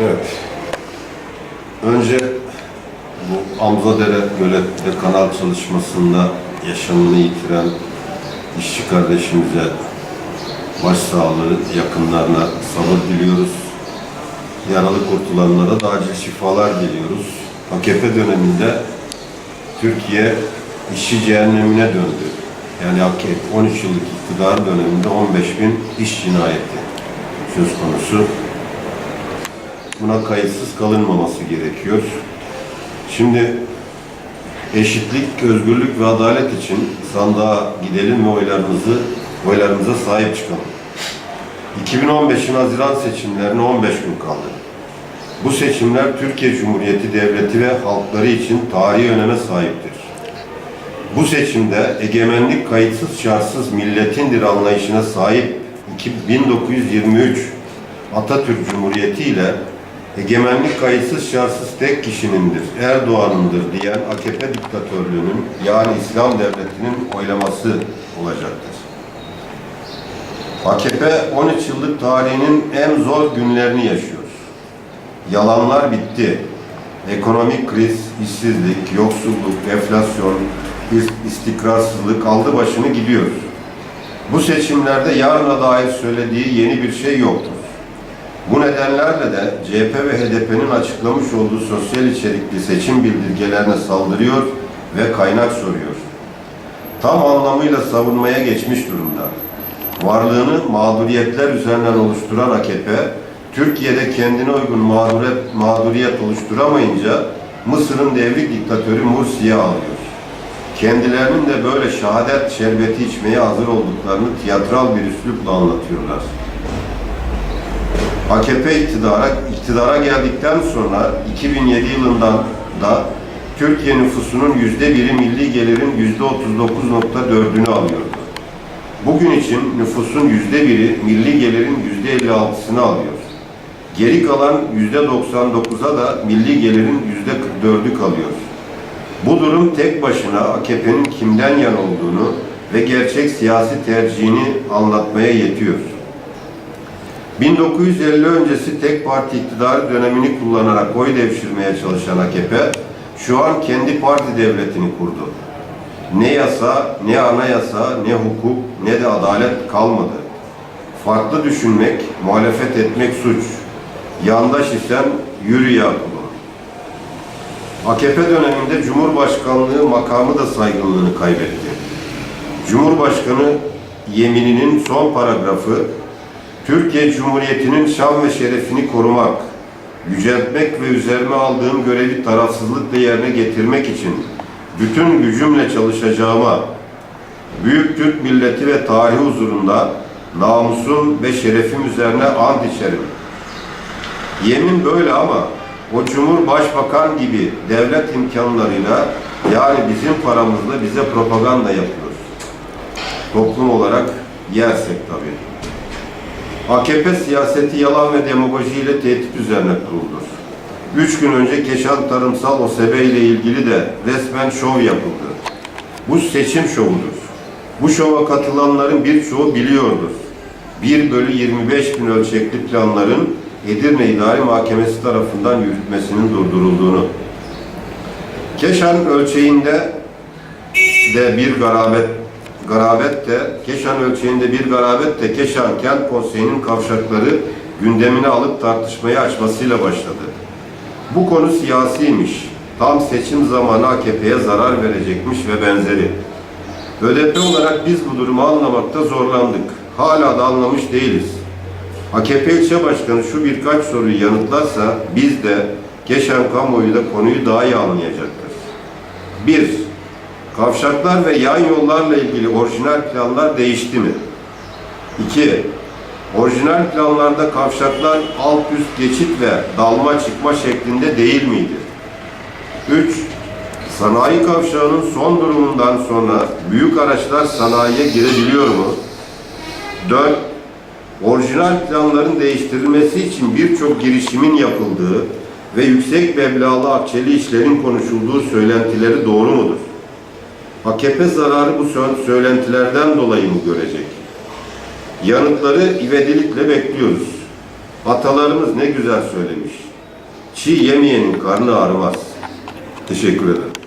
Evet. Önce bu Amzadere Gölet ve kanal çalışmasında yaşamını yitiren işçi kardeşimize başsağlığı, yakınlarına sabır diliyoruz. Yaralı kurtulanlara da acil şifalar diliyoruz. AKP döneminde Türkiye işçi cehennemine döndü. Yani AKP 13 yıllık iktidar döneminde 15 bin iş cinayeti söz konusu. Buna kayıtsız kalınmaması gerekiyor. Şimdi eşitlik, özgürlük ve adalet için sandığa gidelim ve oylarımızı, oylarımıza sahip çıkalım. 2015'in Haziran seçimlerine 15 gün kaldı. Bu seçimler Türkiye Cumhuriyeti Devleti ve halkları için tarihi öneme sahiptir. Bu seçimde egemenlik kayıtsız şartsız milletindir anlayışına sahip 1923 Atatürk Cumhuriyeti ile egemenlik kayıtsız şartsız tek kişinindir, Erdoğan'ındır diyen AKP diktatörlüğünün yani İslam devletinin oylaması olacaktır. AKP 13 yıllık tarihinin en zor günlerini yaşıyor. Yalanlar bitti. Ekonomik kriz, işsizlik, yoksulluk, enflasyon, is- istikrarsızlık aldı başını gidiyor. Bu seçimlerde yarına dair söylediği yeni bir şey yoktur. Bu nedenlerle de CHP ve HDP'nin açıklamış olduğu sosyal içerikli seçim bildirgelerine saldırıyor ve kaynak soruyor. Tam anlamıyla savunmaya geçmiş durumda. Varlığını mağduriyetler üzerinden oluşturan AKP, Türkiye'de kendine uygun mağduriyet, mağduriyet oluşturamayınca Mısır'ın devrik diktatörü Mursi'ye alıyor. Kendilerinin de böyle şehadet şerbeti içmeye hazır olduklarını tiyatral bir üslupla anlatıyorlar. AKP iktidara, iktidara geldikten sonra 2007 yılından da Türkiye nüfusunun yüzde biri milli gelirin yüzde 39.4'ünü alıyordu. Bugün için nüfusun yüzde biri milli gelirin yüzde 56'sını alıyor. Geri kalan yüzde 99'a da milli gelirin yüzde 44'ü kalıyor. Bu durum tek başına AKP'nin kimden yan olduğunu ve gerçek siyasi tercihini anlatmaya yetiyor. 1950 öncesi tek parti iktidarı dönemini kullanarak oy devşirmeye çalışan AKP, şu an kendi parti devletini kurdu. Ne yasa, ne anayasa, ne hukuk, ne de adalet kalmadı. Farklı düşünmek, muhalefet etmek suç. Yandaş isen yürü ya kulum. AKP döneminde Cumhurbaşkanlığı makamı da saygınlığını kaybetti. Cumhurbaşkanı yemininin son paragrafı Türkiye Cumhuriyeti'nin şan ve şerefini korumak, yüceltmek ve üzerime aldığım görevi tarafsızlıkla yerine getirmek için bütün gücümle çalışacağıma, büyük Türk milleti ve tarihi huzurunda namusum ve şerefim üzerine ant içerim. Yemin böyle ama o Cumhurbaşbakan gibi devlet imkanlarıyla yani bizim paramızla bize propaganda yapıyor. Toplum olarak yersek tabii. AKP siyaseti yalan ve demagojiyle tehdit üzerine kuruldu. Üç gün önce Keşan Tarımsal OSB ile ilgili de resmen şov yapıldı. Bu seçim şovudur. Bu şova katılanların birçoğu biliyordur. 1 bölü 25 bin ölçekli planların Edirne İdari Mahkemesi tarafından yürütmesinin durdurulduğunu. Keşan ölçeğinde de bir garabet garabet de Keşan ölçeğinde bir garabet de Keşan Kent Konseyi'nin kavşakları gündemine alıp tartışmayı açmasıyla başladı. Bu konu siyasiymiş. Tam seçim zamanı AKP'ye zarar verecekmiş ve benzeri. ÖDP olarak biz bu durumu anlamakta zorlandık. Hala da anlamış değiliz. AKP ilçe başkanı şu birkaç soruyu yanıtlarsa biz de Keşan kamuoyu da konuyu daha iyi anlayacaktır. 1. Kavşaklar ve yan yollarla ilgili orijinal planlar değişti mi? 2. Orijinal planlarda kavşaklar alt üst geçit ve dalma çıkma şeklinde değil miydi? 3. Sanayi kavşağının son durumundan sonra büyük araçlar sanayiye girebiliyor mu? 4. Orijinal planların değiştirilmesi için birçok girişimin yapıldığı ve yüksek meblağlı akçeli işlerin konuşulduğu söylentileri doğru mudur? AKP zararı bu sö- söylentilerden dolayı mı görecek? Yanıtları ivedilikle bekliyoruz. Atalarımız ne güzel söylemiş. Çiğ yemeyenin karnı ağrımaz. Teşekkür ederim.